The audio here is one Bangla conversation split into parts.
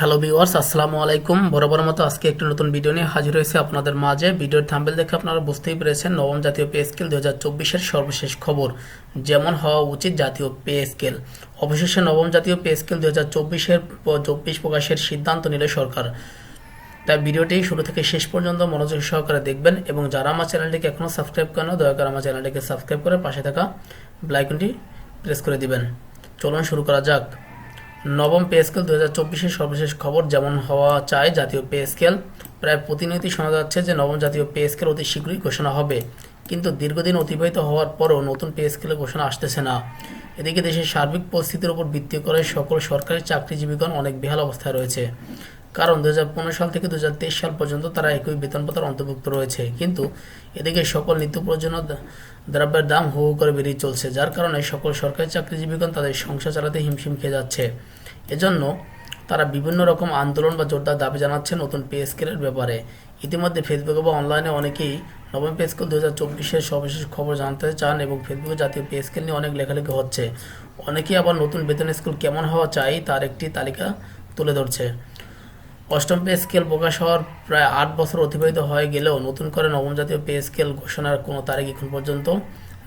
হ্যালো ভিউয়ার্স আসসালামু আলাইকুম। বরাবর মতো আজকে একটি নতুন ভিডিও নিয়ে হাজির হয়েছে আপনাদের মাঝে। ভিডিওর থাম্বেল দেখে আপনারা বুঝতেই পেরেছেন নবম জাতীয় পে স্কেল দু হাজার সর্বশেষ খবর। যেমন হওয়া উচিত জাতীয় পে স্কেল অবশেষে নবম জাতীয় পে স্কেল দু হাজার চব্বিশের চব্বিশ প্রকাশের সিদ্ধান্ত নিল সরকার। তাই ভিডিওটি শুরু থেকে শেষ পর্যন্ত মনোযোগ সহকারে দেখবেন এবং যারা আমার চ্যানেলটিকে এখনও সাবস্ক্রাইব করেন দয়া করে আমার চ্যানেলটিকে সাবস্ক্রাইব করে পাশে থাকা ব্লাইকনটি প্রেস করে দিবেন। চলুন শুরু করা যাক। নবম পে স্কেল দু হাজার চব্বিশের সর্বশেষ খবর যেমন হওয়া চায় জাতীয় পে স্কেল। প্রায় প্রতিনিয়তই শোনা যাচ্ছে যে নবম জাতীয় পে স্কেল অতি শীঘ্রই ঘোষণা হবে। কিন্তু দীর্ঘদিন অতিবাহিত হওয়ার পরও নতুন পে স্কেলের ঘোষণা আসতেছে না। এদিকে দেশের সার্বিক পরিস্থিতির উপর ভিত্তি করে সকল সরকারি চাকরিজীবীগণ অনেক বেহাল অবস্থায় রয়েছে। কারণ দুই হাজার পনেরো সাল থেকে দু হাজার তেইশ সাল পর্যন্ত তারা একই বেতন পাতার অন্তর্ভুক্ত রয়েছে। কিন্তু এদিকে সকল নিত্য প্রয়োজনীয় দ্রব্যের দাম হু হু করে বেরিয়ে চলছে, যার কারণে সকল সরকারি চাকরিজীবীগণ তাদের সংসার চালাতে হিমশিম খেয়ে যাচ্ছে। এজন্য তারা বিভিন্ন রকম আন্দোলন বা জোরদার দাবি জানাচ্ছে নতুন পে স্কেলের ব্যাপারে। ইতিমধ্যে ফেসবুকে বা অনলাইনে অনেকেই নবম পে স্কেল দু হাজার চব্বিশের সর্বশেষ খবর জানতে চান এবং ফেসবুকে জাতীয় পে স্কেল নিয়ে অনেক লেখালেখি হচ্ছে। অনেকেই আবার নতুন বেতন স্কুল কেমন হওয়া চাই তার একটি তালিকা তুলে ধরছে। অষ্টম পে স্কেল প্রকাশ হওয়ার প্রায় আট বছর অতিবাহিত হয়ে গেলেও নতুন করে নবম জাতীয় পে স্কেল ঘোষণার কোনো তারিখ এখন পর্যন্ত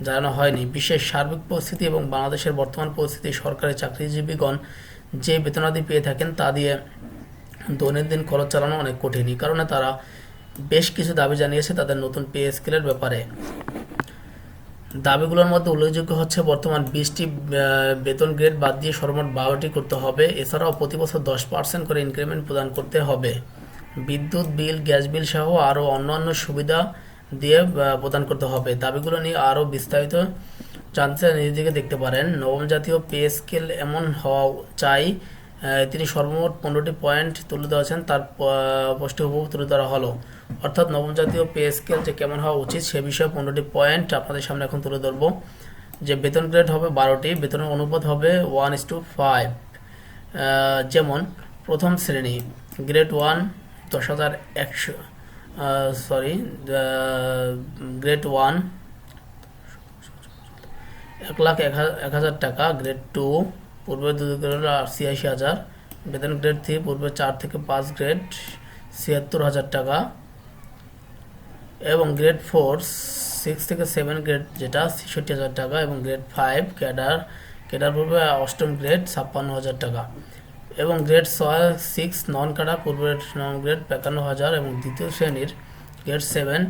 জানানো হয়নি। বিশ্বের সার্বিক পরিস্থিতি এবং বাংলাদেশের বর্তমান পরিস্থিতি, সরকারি চাকরিজীবীগণ যে বেতনাদি পেয়ে থাকেন তা দিয়ে দৈনন্দিন খরচ চালানো অনেক কঠিনই কারণে তারা বেশ কিছু দাবি জানিয়েছে তাদের নতুন পে স্কেলের ব্যাপারে। দাবিগুলোর মধ্যে উল্লেখযোগ্য হচ্ছে, বর্তমান বিশটি বেতন গ্রেড বাদ দিয়ে সর্বমোট বারোটি করতে হবে। এছাড়াও প্রতি বছর দশ পার্সেন্ট করে ইনক্রিমেন্ট প্রদান করতে হবে। বিদ্যুৎ বিল, গ্যাস বিল সহ আরও অন্যান্য সুবিধা দিয়ে প্রদান করতে হবে। দাবিগুলো নিয়ে আরও বিস্তারিত জানতে নিজেকে দেখতে পারেন। নবম জাতীয় পে স্কেল এমন হওয়া চাই তিনি সর্বমোট পনেরোটি পয়েন্ট তুলে ধরেছেন, তার প- পোস্টে হুবহু তুলে ধরা হলো। অর্থাৎ নবম জাতীয় পে স্কেল যে কেমন হওয়া উচিত সে বিষয়ে পনেরোটি পয়েন্ট আপনাদের সামনে এখন তুলে ধরবো। যে বেতন গ্রেড হবে বারোটি, বেতনের অনুপাত হবে ওয়ান ইস টু ফাইভ। যেমন প্রথম শ্রেণি, গ্রেড ওয়ান দশ হাজার একশো সরি গ্রেড ওয়ান এক লাখ এক হাজার টাকা, গ্রেড টু পূর্বে দু গ্রেড ছিয়াশি হাজার। বেতন গ্রেড থ্রি পূর্বে চার থেকে পাঁচ গ্রেড ছিয়াত্তর হাজার টাকা। এবং গ্রেড ফোর সিক্স থেকে সেভেন গ্রেড যেটা, ছেষট্টি হাজার টাকা। এবং গ্রেড ফাইভ ক্যাডার ক্যাডার পূর্বে অষ্টম গ্রেড ছাপ্পান্ন হাজার টাকা। এবং গ্রেড ছয় সিক্স নন ক্যাডার পূর্বের নন গ্রেড একান্ন হাজার। এবং দ্বিতীয় শ্রেণির গ্রেড সেভেন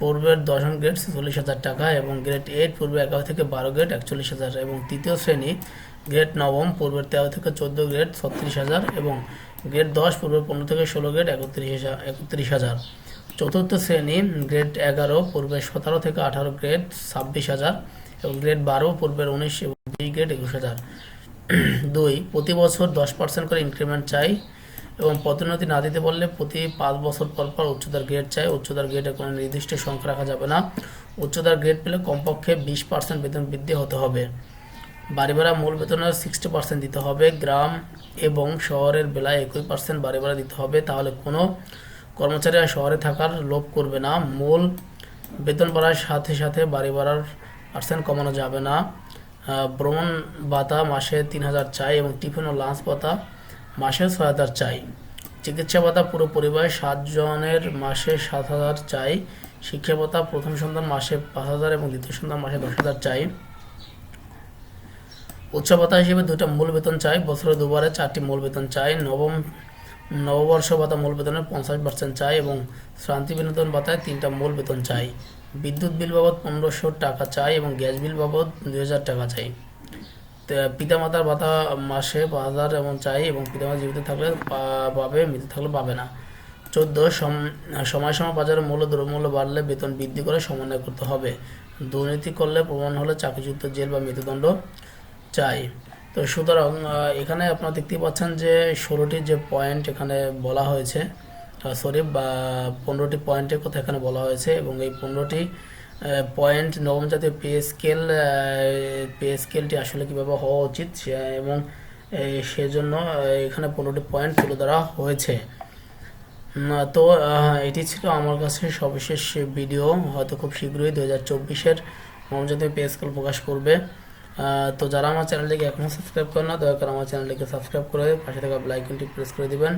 পূর্বের দশম গ্রেড চল্লিশ হাজার টাকা এবং গ্রেড এইট পূর্বে এগারো থেকে বারো গ্রেড একচল্লিশ হাজার এবং তৃতীয় শ্রেণি গ্রেড নবম পূর্বের তেরো থেকে চোদ্দ গ্রেড ছত্রিশ হাজার এবং গ্রেড দশ পূর্বের পনেরো থেকে ষোলো গ্রেড একত্রিশ হাজার একত্রিশ হাজার। চতুর্থ শ্রেণি গ্রেড এগারো পূর্বে সতেরো থেকে আঠারো গ্রেড ছাব্বিশ হাজার এবং গ্রেড বারো পূর্বের উনিশ এবং দুই গ্রেড একুশ হাজার। দুই, প্রতি বছর দশ পার্সেন্ট করে ইনক্রিমেন্ট চাই। এবং পদোন্নতি না দিতে পারলে প্রতি পাঁচ বছর পর পর উচ্চতার গ্রেড চাই উচ্চতার গ্রেডে কোনো নির্দিষ্ট সংখ্যা রাখা যাবে না। উচ্চতার গ্রেড পেলে কমপক্ষে বিশ পার্সেন্ট বেতন বৃদ্ধি হতে হবে। বাড়ি ভাড়া মূল বেতনের সিক্সটি পার্সেন্ট দিতে হবে। গ্রাম এবং শহরের বেলায় একই পার্সেন্ট বাড়ি ভাড়া দিতে হবে। তাহলে কোনো কর্মচারী আর শহরে থাকার লোভ করবে না। মূল বেতন বাড়ার সাথে সাথে বাড়ি ভাড়ার পার্সেন্ট কমানো যাবে না। ভ্রমণ ভাতা মাসে তিন হাজার চাই এবং টিফিন ও লাঞ্চ ভাতা মাসে ছয় হাজার চাই। চিকিৎসা ভাতা পুরো পরিবারের সাতজনের মাসে সাত হাজার চাই। শিক্ষা ভাতা প্রথম সন্তান মাসে পাঁচ হাজার এবং দ্বিতীয় সন্তান মাসে দশ হাজার চাই। উচ্চ ভাতা হিসেবে দুটা মূল বেতন চাই। বছরে দুবারে চারটি মূল বেতন চাই। নবম, নববর্ষ ভাতা মূল বেতনের পঞ্চাশ পার্সেন্ট চাই এবং শ্রান্তি বিনোদন ভাতায় তিনটা মূল বেতন চাই। বিদ্যুৎ বিল বাবদ পনেরোশো টাকা চাই এবং গ্যাস বিল বাবদ দুই হাজার টাকা চাই। পিতামাতার ভাতা মাসে হাজার এমন চাই এবং পিতামাতা জীবিত থাকলে পাবে মৃত্যু থাকলে পাবে না। চোদ্দ সময় সময় বাজারে মূল্য, দ্রব্যমূল্য বাড়লে বেতন বৃদ্ধি করে সমন্বয় করতে হবে। দুর্নীতি করলে প্রমাণ হলে চাকরিযুক্ত জেল বা মৃত্যুদণ্ড চাই। তো সুতরাং এখানে আপনারা দেখতেই পাচ্ছেন যে ষোলোটি যে পয়েন্ট এখানে বলা হয়েছে সরি বা পনেরোটি পয়েন্টের কথা এখানে বলা হয়েছে এবং এই পনেরোটি পয়েন্ট নবম জাতীয় পে স্কেল পে স্কেলটি আসলে কীভাবে হওয়া উচিত? এবং সেজন্য এখানে পনেরোটি পয়েন্ট তুলে ধরা হয়েছে। তো এটি ছিল আমার কাছে সর্বশেষ ভিডিও হয়তো খুব শীঘ্রই দু হাজার চব্বিশের নবজাতীয় পে স্কেল প্রকাশ করবে। তো যারা আমার চ্যানেলটিকে এখনও সাবস্ক্রাইব করেন না, দয়া করে আমার চ্যানেলটিকে সাবস্ক্রাইব করে পাশে থাকা লাইকনটি প্রেস করে দিবেন।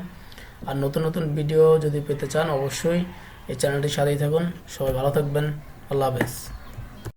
আর নতুন নতুন ভিডিও যদি পেতে চান, অবশ্যই এই চ্যানেলটির সাথেই থাকুন। সবাই ভালো থাকবেন। আল্লাহ হাফেজ